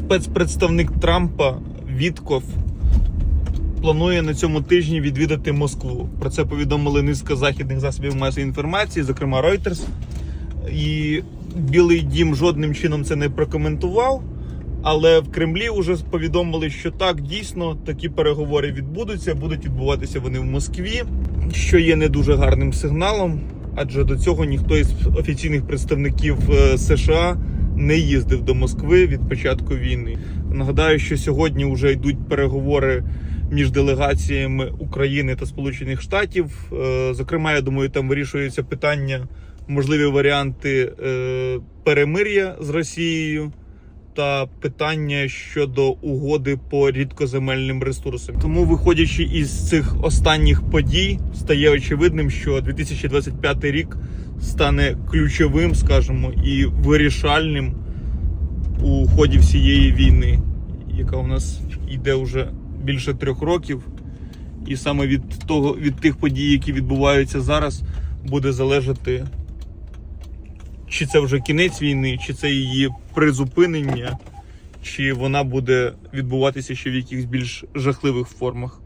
спецпредставник Трампа Вітков планує на цьому тижні відвідати Москву. Про це повідомили низка західних засобів масової інформації, зокрема Reuters. І Білий Дім жодним чином це не прокоментував. Але в Кремлі вже повідомили, що так дійсно такі переговори відбудуться, будуть відбуватися вони в Москві, що є не дуже гарним сигналом, адже до цього ніхто із офіційних представників е, США не їздив до Москви від початку війни. Нагадаю, що сьогодні вже йдуть переговори між делегаціями України та Сполучених Штатів. Е, Зокрема, я думаю, там вирішується питання, можливі варіанти е, перемир'я з Росією та питання щодо угоди по рідкоземельним ресурсам. Тому, виходячи із цих останніх подій, стає очевидним, що 2025 рік стане ключовим, скажімо, і вирішальним у ході всієї війни, яка у нас йде вже більше трьох років. І саме від того, від тих подій, які відбуваються зараз, буде залежати, чи це вже кінець війни, чи це її призупинення, чи вона буде відбуватися ще в якихось більш жахливих формах.